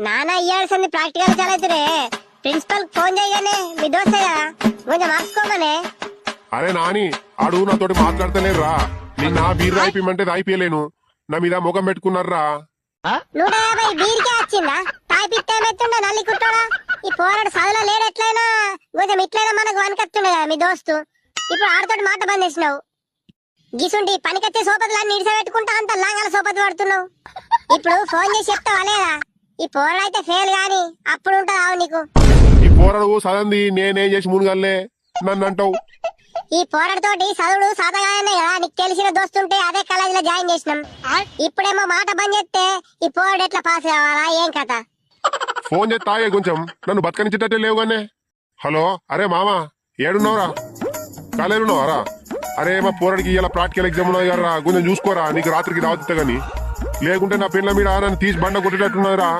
నాన్న ఇయ్యాల్సింది ప్రాక్టికల్ చదువుతురే ప్రిన్సిపల్ ఫోన్ చేయగానే మీ దోస్త్ కదా కొంచెం మార్చుకోమనే అరే నాని ఆడు నాతోటి మాట్లాడతలేరురా నిన్న బీర్ రాయిపిమంటే రాయిపోయలేను నా మీద ముఖం పెట్టుకున్నారా నూట యాభై బీరికే వచ్చిందా? తాయిపిస్తే ఏమైతుండే నల్లి కుట్టాడా? ఈ పోరాడు చదువులో లేడు ఎట్లయినా కొంచెం ఇట్లయినా మనకు వనకత్తుండే కదా మీ దోస్తు. ఇప్పుడు ఆడతోటి మాట బంద్ చేసినావు. గిసుంటి పనికొచ్చే సోపతులన్నీ ఇడిసబెట్టుకుంటా అంత లాంగాల సోపతి పడుతున్నావు. ఇప్పుడు ఫోన్ చేసి చెప్తావా లేదా? ఈ పోరాడు అయితే ఫెయిల్ గాని అప్పుడు ఉంటది ఆవు నీకు? ఈ పోరడు సదంది నేనేం చేసి మునుగల్లే నన్ను అంటావు. ఈ పోరాడుతోటి చదువుడు సాధగానే కదా నీకు తెలిసిన దోస్తుంటే అదే కాలేజీలో జాయిన్ చేసినాం. ఇప్పుడేమో మాట బంద్ చేస్తే ఈ పోరాడు ఎట్లా పాస్ కావాలా ఏం కథ? ఫోన్ చేసి తాగే కొంచెం నన్ను బతకనిచ్చేటట్టే లేవు గానే. హలో అరే మామా ఏడున్నావురా? కాలేరు ఉన్నావారా అరే మా పోరడికి ఇలా ప్రాక్టికల్ ఎగ్జామ్ ఉన్నాయి కదా కొంచెం చూసుకోరా నీకు రాత్రికి రావద్దు గాని. లేకుంటే నా పిల్లల మీద ఆరని తీసి బండ కొట్టేటట్టున్నారా?